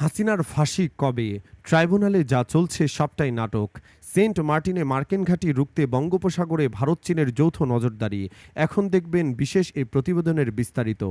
হাসিনার ফাঁসি কবে? ট্রাইব্যুনালে যা চলছে সবটাই নাটক। সেন্ট মার্টিনে মার্কিন ঘাঁটি রুখতে বঙ্গোপসাগরে ভারত চীনের যৌথ নজরদারি। এখন দেখবেন বিশেষ এই প্রতিবেদনের বিস্তারিত।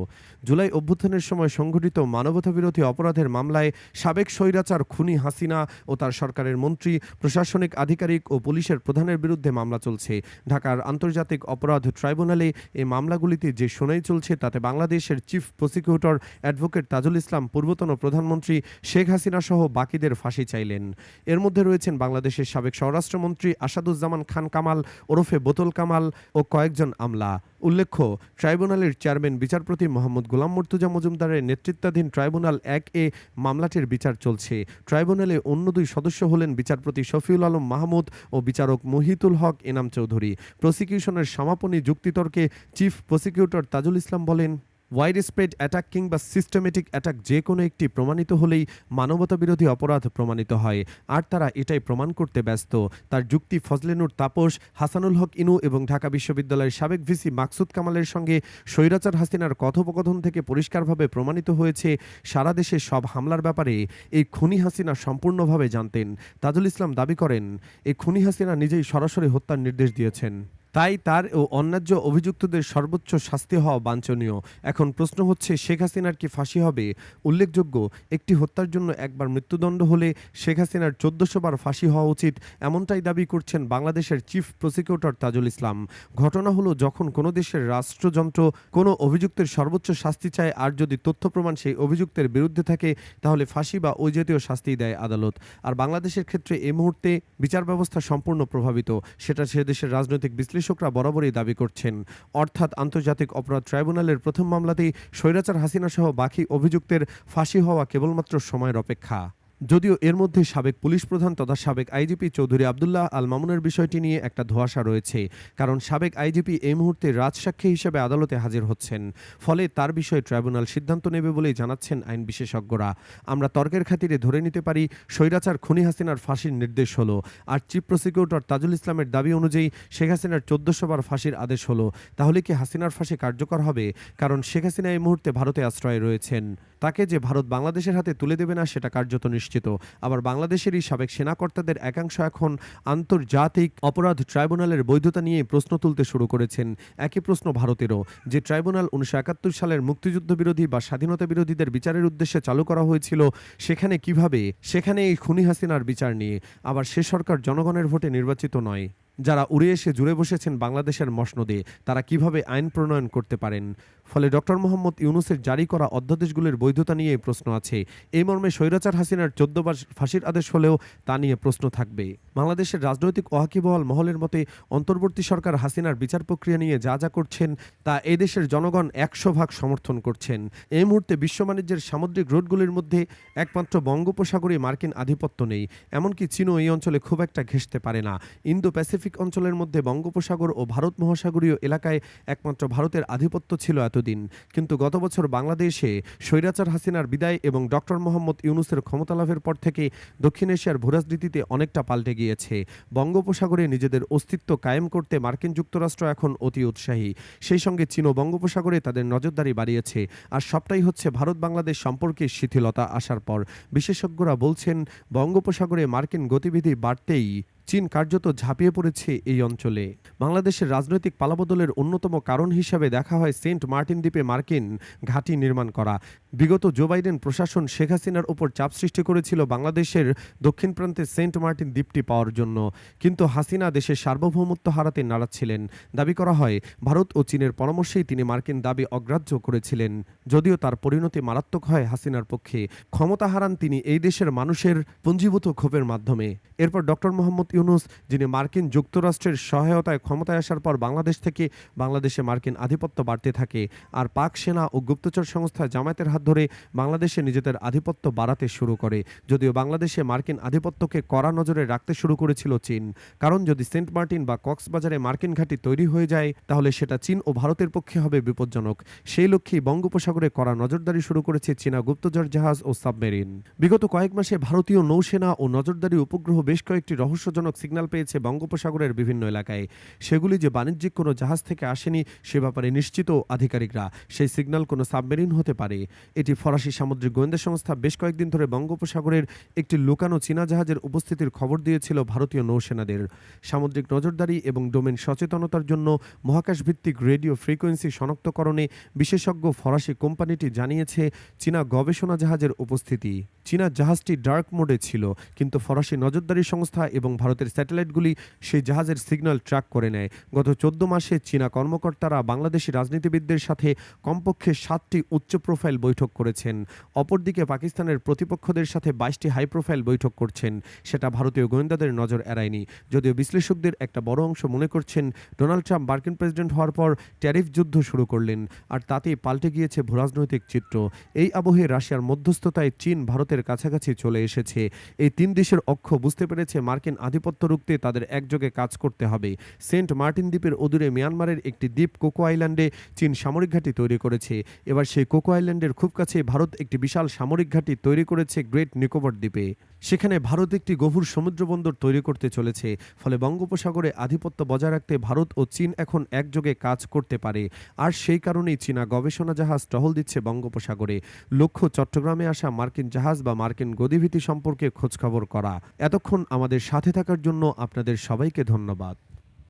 জুলাই অভ্যুত্থানের সময় সংঘটিত মানবতাবিরোধী অপরাধের মামলায় সাবেক স্বৈরাচার খুনি হাসিনা ও তার সরকারের মন্ত্রী, প্রশাসনিক আধিকারিক ও পুলিশের প্রধানের বিরুদ্ধে মামলা চলছে। ঢাকার আন্তর্জাতিক অপরাধ ট্রাইব্যুনালে এই মামলাগুলিতে যে শোনাই চলছে তাতে বাংলাদেশের chief prosecutor advocate Tajul Islam, পূর্বতন প্রধানমন্ত্রী শেখ হাসিনা সহ বাকিদের ফাঁসি চাইলেন। এর মধ্যে রয়েছেন বাংলাদেশের সাবেক স্বরাষ্ট্রমন্ত্রী আসাদুজ্জামান খান কামাল, ওরফে বোতল কামাল ও কয়েকজন আমলা। উল্লেখ্য, ট্রাইব্যুনালের চেয়ারম্যান, বিচারপতি মোহাম্মদ গোলাম মর্তুজা মজুমদারের নেতৃত্বাধীন ট্রাইব্যুনাল এক এ মামলাটির বিচার চলছে। ট্রাইব্যুনালে অন্য দুই সদস্য হলেন বিচারপতি শফিউল আলম মাহমুদ ও বিচারক মহিতুল হক এনাম চৌধুরী। প্রসিকিউশনের সমাপনী যুক্তিতর্কে চিফ প্রসিকিউটর তাজুল ইসলাম বলেন ওয়াইড স্প্রেড অ্যাটাক কিংবা সিস্টেমেটিক অ্যাটাক যে কোনো একটি প্রমাণিত হলেই মানবতাবিরোধী অপরাধ প্রমাণিত হয়। আর তারা এটাই প্রমাণ করতে ব্যস্ত। তার যুক্তি ফজলেনুর তাপস, হাসানুল হক ইনু এবং ঢাকা বিশ্ববিদ্যালয়ের সাবেক ভিসি মাকসুদ কামালের সঙ্গে স্বৈরাচার হাসিনার কথোপকথন থেকে পরিষ্কারভাবে প্রমাণিত হয়েছে সারা দেশে সব হামলার ব্যাপারে। এই খুনি হাসিনা সম্পূর্ণভাবে জানতেন। তাজুল ইসলাম দাবি করেন, এই খুনি হাসিনা নিজেই সরাসরি হত্যার নির্দেশ দিয়েছেন। তাই তার ও অন্যায্য অভিযুক্তদের সর্বোচ্চ শাস্তি হওয়া বাঞ্ছনীয়। এখন প্রশ্ন হচ্ছে, শেখ হাসিনার কি ফাঁসি হবে? উল্লেখযোগ্য, একটি হত্যার জন্য একবার মৃত্যুদণ্ড হলে শেখ হাসিনার চোদ্দশো বার ফাঁসি হওয়া উচিত, এমনটাই দাবি করছেন বাংলাদেশের চিফ প্রসিকিউটর তাজুল ইসলাম। ঘটনা হলো, যখন কোনো দেশের রাষ্ট্রযন্ত্র কোনো অভিযুক্তের সর্বোচ্চ শাস্তি চায়, আর যদি তথ্য প্রমাণ সেই অভিযুক্তের বিরুদ্ধে থাকে, তাহলে ফাঁসি বা ওই জাতীয় শাস্তি দেয় আদালত। আর বাংলাদেশের ক্ষেত্রে এই মুহূর্তে বিচার ব্যবস্থা সম্পূর্ণ প্রভাবিত, সেটা সে দেশের রাজনৈতিক বিশ্লেষকরা বরাবরই দাবি করছেন। অর্থাৎ আন্তর্জাতিক অপরাধ ট্রাইব্যুনালের প্রথম মামলাতেই স্বৈরাচার হাসিনা সহ বাকি অভিযুক্তের ফাঁসি হওয়া কেবলমাত্র সময়ের অপেক্ষা। যদিও এর মধ্যে সাবেক পুলিশ প্রধান তথা সাবেক আইজিপি চৌধুরী আবদুল্লাহ আল মামুনের বিষয়টি নিয়ে একটা ধোঁয়াশা রয়েছে, কারণ সাবেক আইজিপি এই মুহূর্তে রাজসাক্ষী হিসেবে আদালতে হাজির হচ্ছেন। ফলে তার বিষয়ে ট্রাইব্যুনাল সিদ্ধান্ত নেবে বলেই জানাচ্ছেন আইন বিশেষজ্ঞরা। আমরা তর্কের খাতিরে ধরে নিতে পারি, স্বৈরাচার খুনি হাসিনার ফাঁসির নির্দেশ হলো, আর চিফ প্রসিকিউটর তাজুল ইসলামের দাবি অনুযায়ী শেখ হাসিনার চোদ্দশো বার ফাঁসির আদেশ হলো। তাহলে কি হাসিনার ফাঁসি কার্যকর হবে? কারণ শেখ হাসিনা এই মুহূর্তে ভারতে আশ্রয়ে রয়েছেন। তাকে যে ভারত বাংলাদেশের হাতে তুলে দেবে না, সেটা কার্যত নিশ্চিত। আবার বাংলাদেশেরই সাবেক সেনাকর্তাদের একাংশ এখন আন্তর্জাতিক অপরাধ ট্রাইব্যুনালের বৈধতা নিয়ে প্রশ্ন তুলতে শুরু করেছেন। একই প্রশ্ন ভারতেরও, যে ট্রাইব্যুনাল উনিশশো একাত্তর সালের মুক্তিযুদ্ধ বিরোধী বা স্বাধীনতা বিরোধীদের বিচারের উদ্দেশ্যে চালু করা হয়েছিল, সেখানে কীভাবে? সেখানে এই খুনি হাসিনার বিচার নিয়ে। আবার সে সরকার জনগণের ভোটে নির্বাচিত নয়। যারা উড়ে এসে জুড়ে বসেছেন বাংলাদেশের মসনদে, তারা কীভাবে আইন প্রণয়ন করতে পারেন? ফলে ডক্টর মোহাম্মদ ইউনুসের জারি করা অধ্যাদেশগুলির বৈধতা নিয়ে প্রশ্ন আছে। এই মর্মে স্বৈরাচার হাসিনার চোদ্দবার ফাঁসির আদেশ হলেও তা নিয়ে প্রশ্ন থাকবে। বাংলাদেশের রাজনৈতিক ওয়াকিবহাল মহলের মতে, অন্তর্বর্তী সরকার হাসিনার বিচার প্রক্রিয়া নিয়ে যা যা করছেন, তা এই দেশের জনগণ একশো ভাগ সমর্থন করছেন। এই মুহূর্তে বিশ্ব বাণিজ্যের সামুদ্রিক রোডগুলির মধ্যে একমাত্র বঙ্গোপসাগরে মার্কিন আধিপত্য নেই। এমনকি চীনও এই অঞ্চলে খুব একটা ঘেঁষতে পারে না। ইন্দো প্যাসিফিক অঞ্চলের মধ্যে বঙ্গোপসাগর ও ভারত মহাসাগরীয় এলাকায় একমাত্র ভারতের আধিপত্য ছিল এতদিন। কিন্তু গত বছর বাংলাদেশে স্বৈরাচার হাসিনার বিদায় এবং ডক্টর মোহাম্মদ ইউনুসের ক্ষমতা লাভের পর থেকে দক্ষিণ এশিয়ার ভূরাজনীতিতে অনেকটা পাল্টে গিয়েছে। বঙ্গোপসাগরে নিজেদের অস্তিত্ব কায়েম করতে মার্কিন যুক্তরাষ্ট্র এখন অতি উৎসাহী। সেই সঙ্গে চীন ও বঙ্গোপসাগরে তাদের নজরদারি বাড়িয়েছে। আর সবটাই হচ্ছে ভারত বাংলাদেশ সম্পর্কে শিথিলতা আসার পর। বিশেষজ্ঞরা বলছেন, বঙ্গোপসাগরে মার্কিন গতিবিধি বাড়তেই চীন কার্যত ঝাঁপিয়ে পড়েছে এই অঞ্চলে। বাংলাদেশের রাজনৈতিক পালাবদলের অন্যতম কারণ হিসাবে দেখা হয় সেন্ট মার্টিন দ্বীপে মার্কিন ঘাঁটি নির্মাণ করা। বিগত জো বাইডেন প্রশাসন শেখ হাসিনার উপর চাপ সৃষ্টি করেছিল বাংলাদেশের দক্ষিণ প্রান্তে সেন্ট মার্টিন দ্বীপটি পাওয়ার জন্য। কিন্তু হাসিনা দেশের সার্বভৌমত্ব হারাতে নাড়াচ্ছিলেন দাবি করা হয়, ভারত ও চীনের পরামর্শেই তিনি মার্কিন দাবি অগ্রাহ্য করেছিলেন। যদিও তার পরিণতি মারাত্মক হয় হাসিনার পক্ষে। ক্ষমতা হারান তিনি এই দেশের মানুষের পুঞ্জীভূত ক্ষোভের মাধ্যমে। এরপর ডক্টর মোহাম্মদ ইউনুস, যিনি মার্কিন যুক্তরাষ্ট্রের সহায়তায় ক্ষমতায় আসার পর বাংলাদেশ থেকে বাংলাদেশে মার্কিন আধিপত্য বাড়তে থাকে। আর পাক সেনা ও গুপ্তচর সংস্থা জামায়াতের হাত ধরে বাংলাদেশে নিজেদের আধিপত্য বাড়াতে শুরু করে। যদিও বাংলাদেশে মার্কিন আধিপত্যকে কড়া নজরে রাখতে শুরু করেছিল চীন। কারণ যদি সেন্ট মার্টিন বা কক্সবাজারে মার্কিন ঘাঁটি তৈরি হয়ে যায়, তাহলে সেটা চীন ও ভারতের পক্ষে হবে বিপজ্জনক। সেই লক্ষ্যেই বঙ্গোপসাগরে কড়া নজরদারি শুরু করেছে চীনা গুপ্তচর জাহাজ ও সাবমেরিন। বিগত কয়েক মাসে ভারতীয় নৌসেনা ও নজরদারি উপগ্রহ বেশ কয়েকটি রহস্যজনক সন্দেহজনক সিগন্যাল পেয়েছে বঙ্গোপসাগরের বিভিন্ন এলাকায়। সেগুলি যে বাণিজ্যিক কোনো জাহাজ থেকে আসেনি, সে ব্যাপারে নিশ্চিত আধিকারিকরা। সেই সিগন্যাল কোনো সাবমেরিন হতে পারে। এটি ফরাসি সামুদ্রিক গোয়েন্দা সংস্থা বেশ কয়েকদিন ধরে বঙ্গোপসাগরের একটি লুকানো চীনা জাহাজের উপস্থিতির খবর দিয়েছিল ভারতীয় নৌসেনাদের। সামুদ্রিক নজরদারি এবং ডোমেন সচেতনতার জন্য মহাকাশ ভিত্তিক রেডিও ফ্রিকোয়েন্সি শনাক্তকরণে বিশেষজ্ঞ ফরাসি কোম্পানিটি জানিয়েছে চীনা গবেষণা জাহাজের উপস্থিতি। চীনা জাহাজটি ডার্ক মোডে ছিল, কিন্তু ফরাসি নজরদারি সংস্থা এবং ভারতের স্যাটেলাইটগুলি সেই জাহাজের সিগন্যাল ট্র্যাক করে নেয়। গত চোদ্দ মাসে চীনা কর্মকর্তারা বাংলাদেশি রাজনীতিবিদদের সাথে কমপক্ষে সাতটি উচ্চ প্রোফাইল বৈঠক করেছেন। অপরদিকে পাকিস্তানের প্রতিপক্ষদের সাথে বাইশটি হাই প্রোফাইল বৈঠক করছেন, সেটা ভারতীয় গোয়েন্দাদের নজর এড়ায়নি। যদিও বিশ্লেষকদের একটা বড় অংশ মনে করছেন, ডোনাল্ড ট্রাম্প মার্কিন প্রেসিডেন্ট হওয়ার পর ট্যারিফ যুদ্ধ শুরু করলেন, আর তাতেই পাল্টে গিয়েছে ভূরাজনৈতিক চিত্র। এই আবহে রাশিয়ার মধ্যস্থতায় চীন ভারতের কাছাকাছি চলে এসেছে। এই তিন দেশের অক্ষ বুঝতে পেরেছে মার্কিন আধিপত্য রুখতে তাদের একযোগে কাজ করতে হবে। সেন্ট মার্টিন দ্বীপের অদূরে মিয়ানমারের একটি দ্বীপ কোকো আইল্যান্ডে চীন সামরিক ঘাঁটি তৈরি করেছে। এবার সেই কোকো আইল্যান্ডের খুব কাছে ভারত একটি বিশাল সামরিক ঘাঁটি তৈরি করেছে গ্রেট নিকোবর দ্বীপে। সেখানে ভারত একটি গভীর সমুদ্রবন্দর তৈরি করতে চলেছে। ফলে বঙ্গোপসাগরে আধিপত্য বজায় রাখতে ভারত ও চীন এখন একযোগে কাজ করতে পারে। আর সেই কারণেই চীনা গবেষণা জাহাজ টহল দিচ্ছে বঙ্গোপসাগরে। লক্ষ্য, চট্টগ্রামে আসা মার্কিন জাহাজ বা মার্কিন গতিবিধি সম্পর্কে খোঁজখবর করা। এতক্ষণ আমাদের সাথে থাকার জন্য আপনাদের সবাইকে ধন্যবাদ।